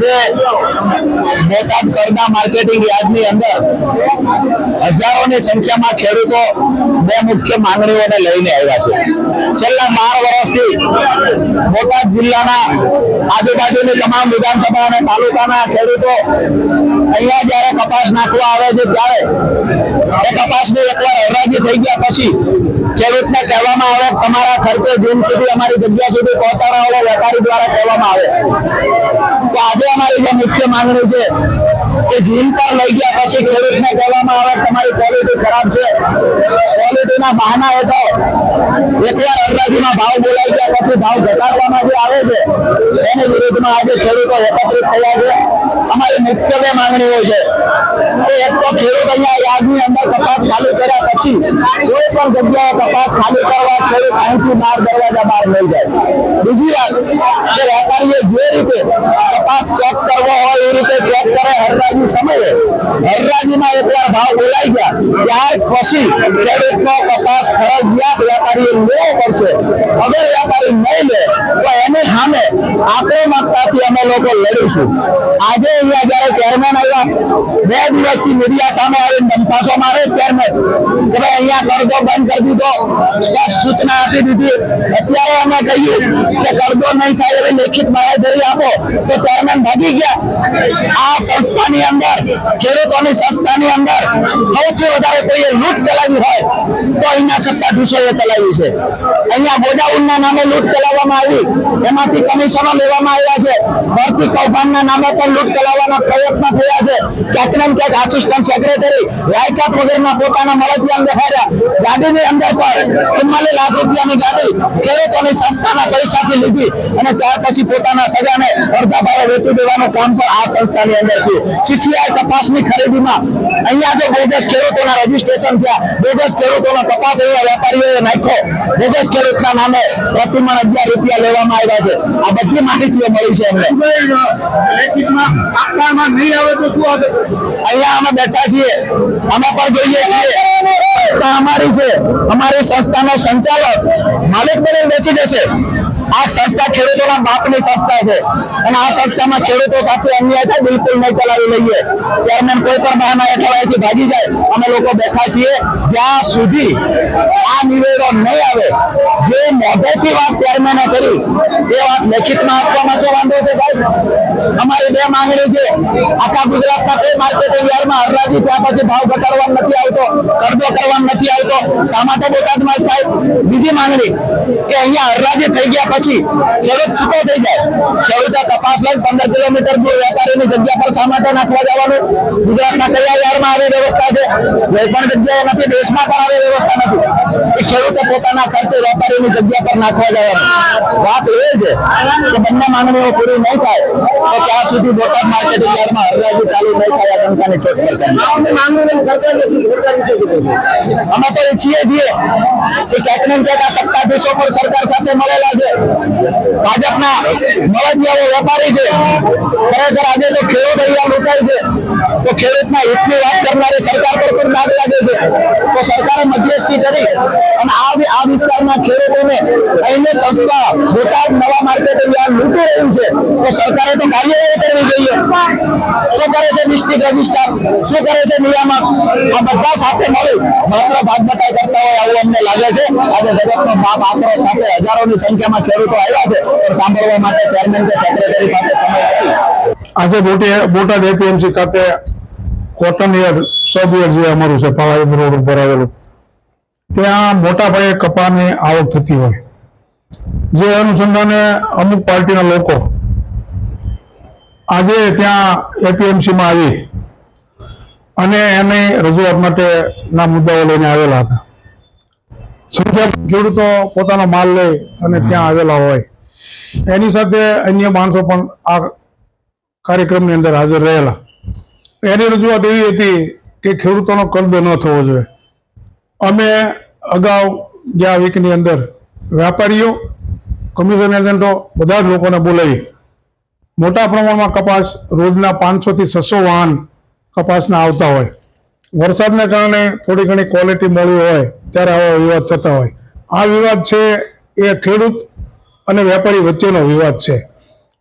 આજે બોટાદ કરદા માર્કેટિંગ યાર્ડની અંદર હજારોની સંખ્યામાં ખેડૂતો બે મુખ્ય માંગણીઓને લઈને આવ્યા છે. છેલ્લા બાર વર્ષથી બોટાદ જિલ્લાના આજુબાજુની તમામ વિધાનસભા અને તાલુકાના ખેડૂતો અહીંયા જ્યારે કપાસ નાખવા આવે છે ત્યારે એ કપાસની એકવાર હરાજી થઈ ગયા પછી ખેડૂતને કહેવામાં આવે? તમારા ખર્ચે જીમ સુધી અમારી જગ્યા સુધી પહોંચાડવા વેપારી દ્વારા કહેવામાં આવે. તો આજે અમારી જે મુખ્ય માંગણી છે જીમ પર લઈ ગયા પછી ખેડૂતને કહેવામાં આવે, તમારી ક્વોલિટી ખરાબ છે. ક્વોલિટીના બહાના હેઠળ એકવાર હરાજીમાં ભાવ બોલાઈ ગયા પછી ભાવ ઘટાડવામાં જે આવે છે, એની વિરુદ્ધમાં આજે ખેડૂતો એકત્રિત થયા છે. અમારી મુખ્ય બે માંગણીઓ છે. કે એક તો ખેડૂત અહીંયા યાદની અંદર કપાસ ખાલી કર્યા પછી કોઈ પણ જગ્યાએ કપાસ ખાલી કરવા ખેડૂત અહીંથી બહાર દરવાજા બહાર લઈ જાય. બીજી વાત, કે વેપારીએ જે રીતે કપાસ ચેક કરવો હોય એ રીતે ચેક કરે, હરરાજી સમયે હરરાજીમાં એકવાર ભાવ બોલાઈ ગયા. ત્યાર પછી ખેડૂતનો કપાસ ફરજિયાત વેપારીએ લેવો પડશે. અગર વેપારી નહીં લે તો એની સામે આક્રમકતાથી અમે લોકો લડીશું. આજે અહીંયા જયારે ચેરમેન આવ્યા, બે દિવસથી મીડિયા સામે આવીને ધમપાસો મારે ચેરમેન કે ભાઈ અહીંયા કરદો બંધ કરી દીધો, સ્પષ્ટ સૂચના આપી દીધી. અત્યારે અમે કહીએ કે કરદો નહીં થાય એવી લેખિત બાહેધરી આપો. તો ચેરમેન ભાગી ગયા. આ સંસ્થાની અંદર, ખેડૂતોની સંસ્થાની અંદર સૌથી વધારે કોઈએ લૂંટ ચલાવી હોય, તો અહીંના સત્તાધીશોએ ચલાવી છે. અહીંયા ગોડાઉનના નામે લૂંટ ચલાવવામાં આવી. એમાંથી કમિશનો લેવામાં આવ્યા છે. ભરતી કૌભાંડના નામે પણ લૂંટ ચલાવવાના પ્રયત્ન થયા છે. ક્યાંક ને આસિસ્ટન્ટ સેક્રેટરી લાયકાત વગરના પોતાના મળતિયાન દેખાડ્યા ગાડીની અંદર પણ ચુમ્માલીસ લાખ રૂપિયાની ગાડી ખેડૂતોની સંસ્થાના પૈસાથી લીધી અને ત્યાર પછી પોતાના સગાને અડધા ભાવે વેચી દેવાનું કામ પણ આ સંસ્થાની અંદર થયું સીસીઆઈ તપાસની ખરીદીમાં અહીંયા જો બોગસ ખેડૂતોના રજીસ્ટ્રેશન થયા બોગસ ખેડૂતોનો તપાસ અહીંયા વેપારીઓએ નાખ્યો. બોગસ ખેડૂતના નામે પ્રતિમણ અગિયાર રૂપિયા લેવામાં આવ્યા છે. આ બધી માહિતીઓ મળી છે અમને. નહીં આવે તો શું આવે? અહીંયા અમે બેઠા છીએ. અમે પણ જોઈએ છીએ. સંસ્થા અમારી છે. અમારી સંસ્થાનો સંચાલક માલિક બને બેસી જશે. આ સંસ્થા ખેડૂતોના બાપની સંસ્થા છે. અને આ સંસ્થામાં ખેડૂતો સાથે અન્યાય થાય બિલકુલ નહીં ચલાવી લઈએ. ચેરમેન કોઈ પણ બહાના અઠવાડિયાથી ભાગી જાય અમે લોકો બેઠા છીએ. જ્યાં સુધી આ નિવેડો નહીં આવે જે મોઢેથી વાત ચેરમેને કરી. એ વાત લેખિતમાં આપવામાં શું વાંધો છે ભાઈ? અમારી બે માંગણી છે. આખા ગુજરાતના કોઈ માર્કેટિંગ યાર્ડમાં હરરાજી ત્યાં પછી ભાવ ઘટાડવાનો નથી આવતો, કરદો કરવાનો નથી આવતો. શા માટે બોટાદમાં થાય બીજી માંગણી કે અહીંયા હરરાજી થઈ ગયા પછી ખેડૂત છૂટો થઈ જાય. ખેડૂતે તપાસ લઈને પંદર કિલોમીટર દૂર વેપારીની જગ્યા પર શા માટે નાખવા જવાનું? ગુજરાતના કયા યાર્ડમાં આવી વ્યવસ્થા છે? કોઈ પણ જગ્યાએ નથી, દેશમાં પણ આવી વ્યવસ્થા નથી. એ ખેડૂતે પોતાના ખર્ચે વેપારીની જગ્યા પર નાખવા જવાનું. વાત એ છે કે બંને માંગણીઓ પૂરી નહીં થાય તો ત્યાં સુધી બોટાદ માર્કેટિંગ યાર્ડમાં હરરાજી ચાલુ નહીં થાય આતંકાની ચોટ પર અમે તો ઈચ્છીએ છીએ કે ક્યાંક ને ક્યાંક આ સત્તાધીશો પણ સરકાર સાથે મળેલા છે. ભાજપના મળદિયાઓ વેપારી છે. ખરેખર આજે તો ખેડૂત અહીંયા લૂંટાય છે. તો ખેડૂતના હિતની વાત કરનારી સરકાર પર પણ દાગ લાગે છે. તો સરકારે મધ્યસ્થી કરી અને આ વિસ્તારના ખેડૂતોને અહીંની સંસ્થા બોટાદ નવા માર્કેટિંગ યાર્ડ લૂંટી રહ્યું છે, તો સરકારે તો કાર્યવાહી કરવી જોઈએ. શું કરે છે ડિસ્ટ્રિક્ટ રજિસ્ટ્રાર? શું કરે છે નિયામક? આ બધા સાથે મળી માત્ર ભાગ કરતા હોય આવું અમને લાગે છે. આજે જગતનો બાપ આંકડો સાથે હજારોની સંખ્યામાં ખેડૂતો આવ્યા છે. પણ સાંભળવા માટે ચેરમેન કે સેક્રેટરી પાસે સમય નથી. આજે બોટાદ એપીએમસી ખાતે કોટન યર સબ યર જે અમારું છે, પાવાગઢ રોડ ઉપર આવેલું. ત્યાં મોટા પાયે કપાની આવક થતી હોય. જે અનુસંધાને અમુક પાર્ટીના લોકો આજે ત્યાં એપીએમસીમાં આવી અને એની રજૂઆત માટે ના મુદ્દાઓ લઈને આવેલા હતા. સંખ્યા ખેડૂતો પોતાનો માલ લઈ અને ત્યાં આવેલા હોય. એની સાથે અન્ય માણસો પણ આ કાર્યક્રમની અંદર હાજર રહેલા. એની રજૂઆત એવી હતી કે ખેડૂતોનો કરદો ન થવો જોઈએ. અમે અગાઉ ગયા વીકની અંદર વેપારીઓ કમિશન એજન્ટો બધા જ લોકોને બોલાવી. મોટા પ્રમાણમાં કપાસ રોજના પાંચસોથી છસો વાહન કપાસના આવતા હોય. વરસાદને કારણે થોડી ઘણી ક્વોલિટી મળી હોય, ત્યારે આવા વિવાદ થતા હોય. આ વિવાદ છે એ ખેડૂત અને વેપારી વચ્ચેનો વિવાદ છે.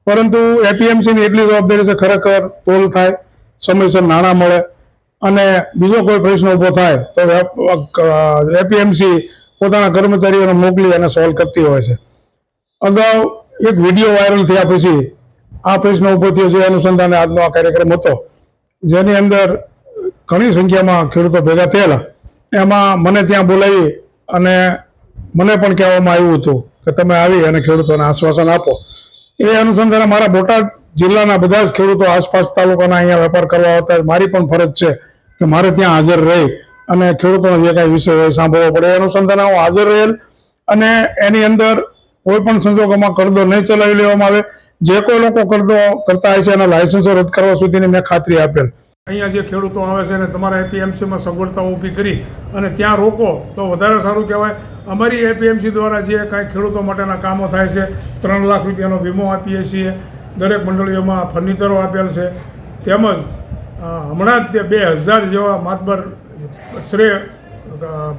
પરંતુ એપીએમસીની એટલી જવાબદારી છે, ખરેખર તોલ થાય, સમયસર નાણાં મળે અને બીજો કોઈ પ્રશ્ન ઊભો થાય તો એપીએમસી પોતાના કર્મચારીઓને મોકલી અને સોલ્વ કરતી હોય છે. અગાઉ એક વીડિયો વાયરલ થયા પછી આ પ્રશ્ન ઊભો થયો છે અનુસંધાને આજનો આ કાર્યક્રમ હતો. જેની અંદર ઘણી સંખ્યામાં ખેડૂતો ભેગા થયેલા. એમાં મને ત્યાં બોલાવી અને મને પણ કહેવામાં આવ્યું હતું કે તમે આવી અને ખેડૂતોને આશ્વાસન આપો. એ અનુસંધાને મારા બોટાદ જિલ્લાના બધા જ ખેડૂતો આસપાસ તાલુકાના અહીંયા વેપાર કરવા આવતા મારી પણ ફરજ છે કે મારે ત્યાં હાજર રહી અને ખેડૂતોનો જે કાંઈ વિષય હોય સાંભળવો પડે. એ અનુસંધાને હું હાજર રહેલ અને એની અંદર કોઈ પણ સંજોગોમાં કરદો નહીં ચલાવી લેવામાં આવે. જે કોઈ લોકો કરદો કરતા હોય છે, એના લાયસન્સો રદ કરવા સુધીની મેં ખાતરી આપેલ. અહીંયા જે ખેડૂતો આવે છે અને તમારા એપીએમસીમાં સગવડતાઓ ઊભી કરી અને ત્યાં રોકો, તો વધારે સારું કહેવાય. અમારી એપીએમસી દ્વારા જે કાંઈ ખેડૂતો માટેના કામો થાય છે, ત્રણ લાખ રૂપિયાનો વીમો આપીએ છીએ. દરેક મંડળીઓમાં ફર્નિચરો આપેલ છે. તેમજ હમણાં જ તે બે હજાર જેવા માતબર શ્રેય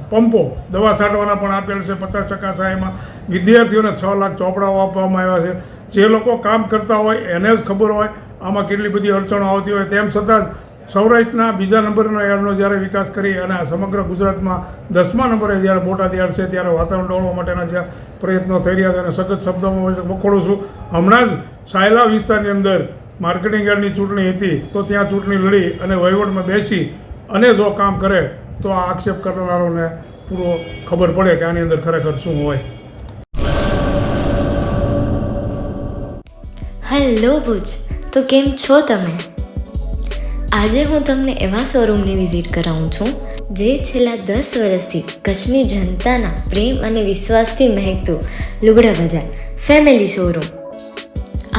પંપો દવા છાંટવાના પણ આપેલ છે પચાસ ટકા સહાયમાં. વિદ્યાર્થીઓને છ લાખ ચોપડાઓ આપવામાં આવ્યા છે. જે લોકો કામ કરતા હોય એને જ ખબર હોય આમાં કેટલી બધી અડચણો આવતી હોય. તેમ છતાં સૌરાષ્ટ્રના બીજા નંબરના યાર્ડનો જ્યારે વિકાસ કરી અને સમગ્ર ગુજરાતમાં દસમા નંબરે જ્યારે બોટાદ યાર્ડ છે ત્યારે વાતાવરણ ડોળવા માટેના જે પ્રયત્નો થઈ રહ્યા છે અને સખત શબ્દોમાં વખોડું છું. હમણાં જ સાયલા વિસ્તારની અંદર માર્કેટિંગ યાર્ડની ચૂંટણી હતી તો ત્યાં ચૂંટણી લડી અને વહીવટમાં બેસી અને જો કામ કરે તો આ આક્ષેપ કરનારોને પૂરો ખબર પડે કે આની અંદર ખરેખર શું હોય. હેલો ભુજ, તો કેમ છો તમે? આજે હું તમને એવા શોરૂમની વિઝિટ કરાવું છું, જે છેલ્લા દસ વર્ષથી કચ્છની જનતાના પ્રેમ અને વિશ્વાસથી મહેકતું લુગડા બજાર, ફેમિલી શોરૂમ.